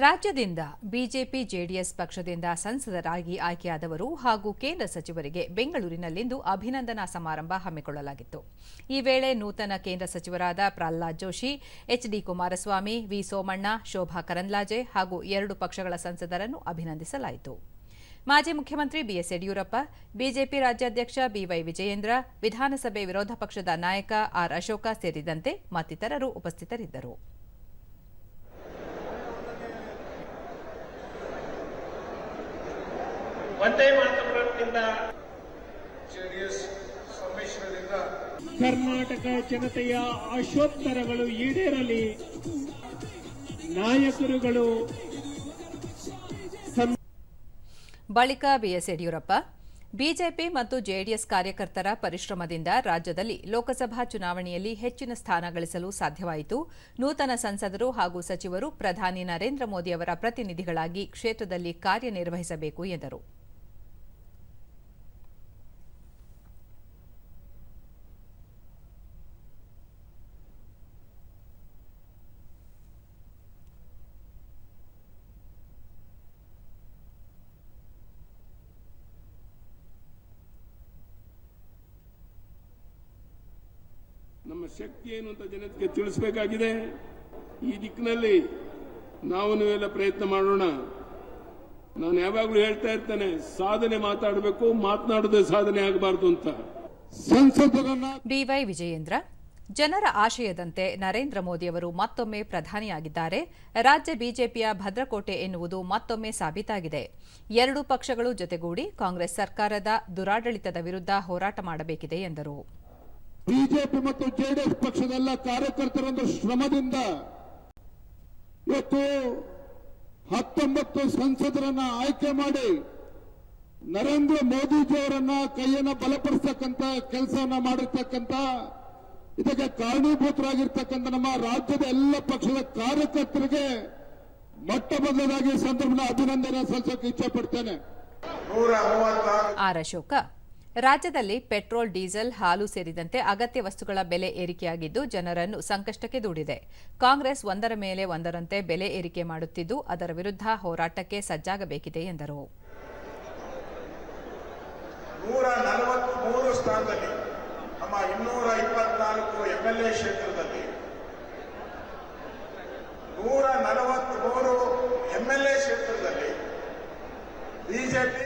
ರಾಜ್ಯದಿಂದ BJP JDS ಪಕ್ಷದಿಂದ ಸಂಸದರಾಗಿ ಆಯ್ಕೆಯಾದವರು ಹಾಗೂ ಕೇಂದ್ರ ಸಚಿವರಿಗೆ ಬೆಂಗಳೂರಿನಲ್ಲಿಂದು ಅಭಿನಂದನಾ ಸಮಾರಂಭ ಹಮ್ಮಿಕೊಳ್ಳಲಾಗಿತ್ತು. ಈ ವೇಳೆ ನೂತನ ಕೇಂದ್ರ ಸಚಿವರಾದ ಪ್ರಹ್ಲಾದ್ ಜೋಶಿ ಎಚ್ಡಿ ಕುಮಾರಸ್ವಾಮಿ, ವಿ ಸೋಮಣ್ಣ, ಶೋಭಾ ಕರಂದ್ಲಾಜೆ ಹಾಗೂ ಎರಡು ಪಕ್ಷಗಳ ಸಂಸದರನ್ನು ಅಭಿನಂದಿಸಲಾಯಿತು. ಮಾಜಿ ಮುಖ್ಯಮಂತ್ರಿ ಬಿಎಸ್ ಯಡಿಯೂರಪ್ಪ, ಬಿಜೆಪಿ ರಾಜ್ಯಾಧ್ಯಕ್ಷ ಬಿವೈ ವಿಜಯೇಂದ್ರ, ವಿಧಾನಸಭೆ ವಿರೋಧ ಪಕ್ಷದ ನಾಯಕ ಆರ್ ಅಶೋಕ ಸೇರಿದಂತೆ ಮತ್ತಿತರರು ಉಪಸ್ಥಿತರಿದ್ದರು. ಒಂದೇ ಮಾತುಗಳಿಂದ ಜೆಡಿಎಸ್ ಸಮ್ಮಿಶ್ರದಿಂದ ಕರ್ನಾಟಕ ಜನತೆಯ ಆಶೋತ್ತರಗಳು ಈಡೇರಲಿ. ನಾಯಕರುಗಳು ಬಳಿಕ ಬಿಎಸ್ ಯಡಿಯೂರಪ್ಪ ಬಿಜೆಪಿ ಮತ್ತು ಜೆಡಿಎಸ್ ಕಾರ್ಯಕರ್ತರ ಪರಿಶ್ರಮದಿಂದ ರಾಜ್ಯದಲ್ಲಿ ಲೋಕಸಭಾ ಚುನಾವಣೆಯಲ್ಲಿ ಹೆಚ್ಚಿನ ಸ್ಥಾನ ಗಳಿಸಲು ಸಾಧ್ಯವಾಯಿತು. ನೂತನ ಸಂಸದರು ಹಾಗೂ ಸಚಿವರು ಪ್ರಧಾನಿ ನರೇಂದ್ರ ಮೋದಿ ಅವರ ಪ್ರತಿನಿಧಿಗಳಾಗಿ ಕ್ಷೇತ್ರದಲ್ಲಿ ಕಾರ್ಯನಿರ್ವಹಿಸಬೇಕು ಎಂದರು. ಶಕ್ತಿ ಏನು ಅಂತ ಜನತೆಗೆ ತಿಳಿಸಬೇಕಾಗಿದೆ. ಈ ದಿಕ್ಕಿನಲ್ಲಿ ನಾವು ನೀವೆಲ್ಲ ಪ್ರಯತ್ನ ಮಾಡೋಣ. ನಾನು ಯಾವಾಗಲೂ ಹೇಳ್ತಾ ಇರ್ತೇನೆ, ಸಾಧನೆ ಮಾತಾಡಬೇಕು, ಮಾತನಾಡದೆ ಸಾಧನೆ ಆಗಬಾರದು ಅಂತ. ಬಿವೈ ವಿಜಯೇಂದ್ರ, ಜನರ ಆಶಯದಂತೆ ನರೇಂದ್ರ ಮೋದಿ ಅವರು ಮತ್ತೊಮ್ಮೆ ಪ್ರಧಾನಿಯಾಗಿದ್ದಾರೆ. ರಾಜ್ಯ ಬಿಜೆಪಿಯ ಭದ್ರಕೋಟೆ ಎನ್ನುವುದು ಮತ್ತೊಮ್ಮೆ ಸಾಬೀತಾಗಿದೆ. ಎರಡೂ ಪಕ್ಷಗಳು ಜೊತೆಗೂಡಿ ಕಾಂಗ್ರೆಸ್ ಸರ್ಕಾರದ ದುರಾಡಳಿತದ ವಿರುದ್ಧ ಹೋರಾಟ ಮಾಡಬೇಕಿದೆ ಎಂದರು. ಬಿಜೆಪಿ ಮತ್ತು ಜೆಡಿಎಸ್ ಪಕ್ಷದೆಲ್ಲ ಕಾರ್ಯಕರ್ತರೊಂದು ಶ್ರಮದಿಂದ ಇವತ್ತು ಹತ್ತೊಂಬತ್ತು ಸಂಸದರನ್ನ ಆಯ್ಕೆ ಮಾಡಿ ನರೇಂದ್ರ ಮೋದಿಜಿಯವರನ್ನ ಕೈಯನ್ನ ಬಲಪಡಿಸ್ತಕ್ಕಂಥ ಕೆಲಸವನ್ನ ಮಾಡಿರ್ತಕ್ಕಂಥ ಇದಕ್ಕೆ ಕಾರಣೀಭೂತರಾಗಿರ್ತಕ್ಕಂಥ ನಮ್ಮ ರಾಜ್ಯದ ಎಲ್ಲ ಪಕ್ಷದ ಕಾರ್ಯಕರ್ತರಿಗೆ ಮೊಟ್ಟ ಮೊದಲದಾಗಿ ಸಂದರ್ಭದ ಅಭಿನಂದನೆ ಸಲ್ಲಿಸೋಕೆ ಇಚ್ಛೆ ಪಡ್ತೇನೆ. ಆರ್ ಅಶೋಕ. ರಾಜ್ಯದಲ್ಲಿ ಪೆಟ್ರೋಲ್, ಡೀಸೆಲ್, ಹಾಲು ಸೇರಿದಂತೆ ಅಗತ್ಯ ವಸ್ತುಗಳ ಬೆಲೆ ಏರಿಕೆಯಾಗಿದ್ದು ಜನರನ್ನು ಸಂಕಷ್ಟಕ್ಕೆ ದೂಡಿದೆ. ಕಾಂಗ್ರೆಸ್ ಒಂದರ ಮೇಲೆ ಒಂದರಂತೆ ಬೆಲೆ ಏರಿಕೆ ಮಾಡುತ್ತಿದ್ದು ಅದರ ವಿರುದ್ಧ ಹೋರಾಟಕ್ಕೆ ಸಜ್ಜಾಗಬೇಕಿದೆ ಎಂದರು. ಬಿಜೆಪಿ